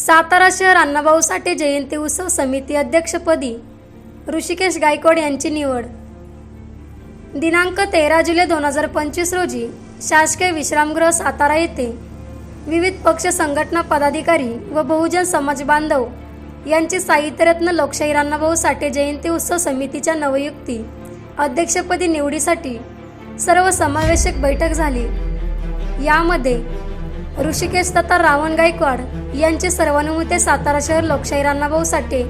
सातारा शहर अण्णाभाऊ साठे जयंती उत्सव समिती अध्यक्षपदी ऋषिकेश गायकवाड यांची निवड. दिनांक तेरा जुलै दोन हजार पंचवीस रोजी शासकीय विश्रामगृह सातारा येथे विविध पक्ष संघटना पदाधिकारी व बहुजन समाज बांधव यांची साहित्यरत्न लोकशाही अण्णाभाऊ साठे जयंती उत्सव समितीच्या नवयुक्ती अध्यक्षपदी निवडीसाठी सर्व समावेशक बैठक झाली. यामध्ये ऋषिकेश तथा रावण गायकवाड यांचे सर्वानुमते सातारा शहर लोकशाही अण्णाभाऊ साठे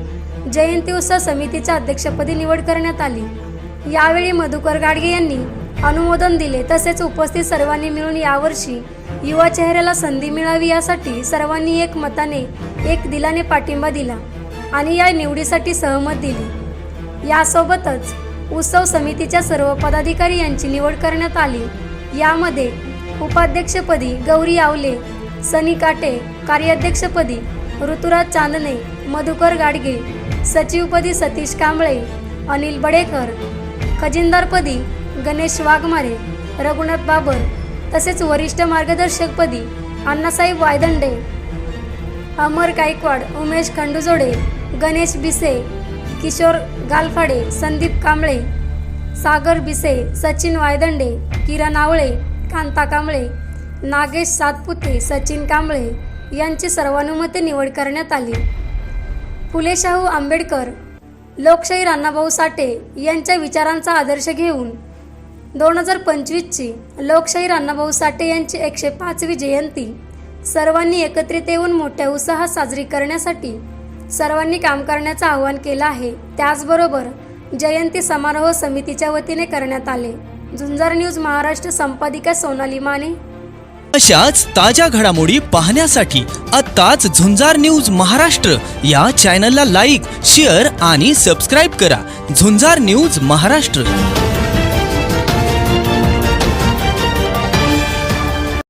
जयंती उत्सव समितीच्या अध्यक्षपदी निवड करण्यात आली. यावेळी मधुकर गाडगे यांनी अनुमोदन दिले तसेच उपस्थित सर्वांनी मिळून यावर्षी युवा चेहऱ्याला संधी मिळावी यासाठी सर्वांनी एक मताने एक दिलाने पाठिंबा दिला आणि या निवडीसाठी सहमत दिली. यासोबतच उत्सव समितीच्या सर्व पदाधिकारी यांची निवड करण्यात आली. यामध्ये उपाध्यक्षपदी गौरी आवले सनी काटे कार्याध्यक्षपदी ऋतुराज चांदणे मधुकर गाडगे सचिवपदी सतीश कांबळे अनिल बडेकर खजिनदारपदी गणेश वाघमारे रघुनाथ बाबर तसेच वरिष्ठ मार्गदर्शकपदी अण्णासाहेब वायदंडे अमर गायकवाड उमेश खंडुजोडे गणेश बिसे किशोर गालफाडे संदीप कांबळे सागर बिसे सचिन वायदंडे किरण आवळे कांता कांबळे नागेश सातपुते सचिन कांबळे यांची सर्वानुमते निवड करण्यात आली. फुले शाहू आंबेडकर लोकशाही अण्णाभाऊ साठे यांच्या विचारांचा आदर्श घेऊन दोन हजार पंचवीसची लोकशाही अण्णाभाऊ साठे यांची एकशे पाचवी जयंती सर्वांनी एकत्रित येऊन मोठ्या उत्साहात साजरी करण्यासाठी सर्वांनी काम करण्याचं आवाहन केलं आहे. त्याचबरोबर जयंती समारोह समितीच्या वतीने करण्यात आले. झुंजार न्यूज महाराष्ट्र संपादिका सोनाली माने अशाच ताज्या घडामोडी पाहण्यासाठी आत्ताच झुंजार न्यूज महाराष्ट्र या चॅनलला लाईक शेअर आणि सबस्क्राईब करा. झुंजार न्यूज महाराष्ट्र.